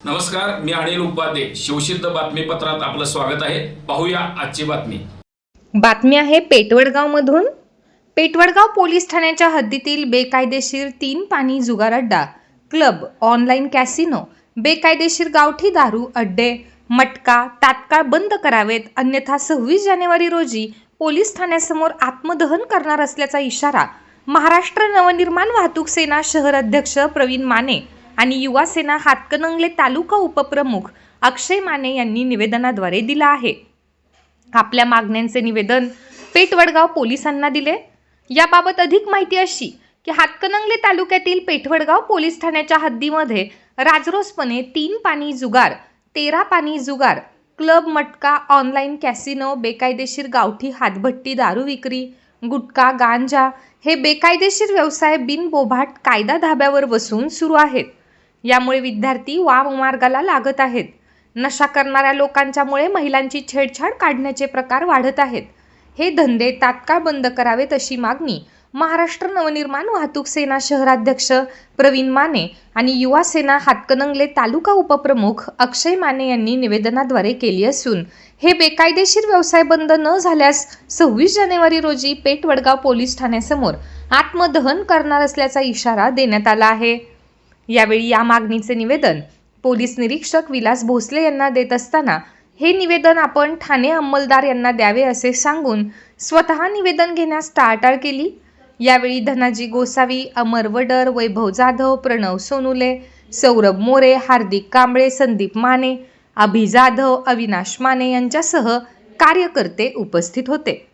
नमस्कार मी अनिल उपाध्ये. शिवसिद्ध बातमीपत्रात आपलं स्वागत आहे. पाहूया आजची बातमी. बातमी आहे पेटवडगाव मधून पेटवडगाव पोलीस ठाण्याच्या हद्दीतील बेकायदेशीर तीन पाणी जुगार अड्डा. क्लब ऑनलाईन कॅसिनो बेकायदेशीर गावठी दारू अड्डे मटका तात्काळ बंद करावेत. अन्यथा सव्वीस जानेवारी रोजी पोलीस ठाण्यासमोर आत्मदहन करणार असल्याचा इशारा महाराष्ट्र नवनिर्माण वाहतूक सेना शहर अध्यक्ष प्रवीण माने आणि युवा सेना हातकणंगले तालुका उपप्रमुख अक्षय माने यांनी निवेदनाद्वारे दिला आहे. आपल्या मागण्यांचे निवेदन पेठवडगाव पोलिसांना दिले. याबाबत अधिक माहिती अशी की हातकणंगले तालुक्यातील पेठवडगाव पोलीस ठाण्याच्या हद्दीमध्ये राजरोसपणे तीन पाणी जुगार तेरा पाणी जुगार क्लब मटका ऑनलाईन कॅसिनो बेकायदेशीर गावठी हातभट्टी दारू विक्री गुटखा गांजा हे बेकायदेशीर व्यवसाय बिनबोभाट कायदा धाब्यावर बसून सुरू आहेत. यामुळे विद्यार्थी वाममार्गाला लागत आहेत. नशा करणाऱ्या लोकांच्यामुळे महिलांची छेडछाड काढण्याचे प्रकार वाढत आहेत. हे धंदे तात्काळ बंद करावेत अशी मागणी महाराष्ट्र नवनिर्माण वाहतूक सेना शहराध्यक्ष प्रवीण माने आणि युवा सेना हातकणंगले तालुका उपप्रमुख अक्षय माने यांनी निवेदनाद्वारे केली असून हे बेकायदेशीर व्यवसाय बंद न झाल्यास सव्वीस जानेवारी रोजी पेटवडगाव पोलीस ठाण्यासमोर आत्मदहन करणार असल्याचा इशारा देण्यात आला आहे. यावेळी या मागणीचे निवेदन पोलीस निरीक्षक विलास भोसले यांना देत असताना हे निवेदन आपण ठाणे अंमलदार यांना द्यावे असे सांगून स्वतः निवेदन घेण्यास टाळाटाळ केली? यावेळी धनाजी गोसावी अमर वडर वैभव जाधव प्रणव सोनुले सौरभ मोरे हार्दिक कांबळे संदीप माने अभि जाधव अविनाश माने यांच्यासह कार्यकर्ते उपस्थित होते.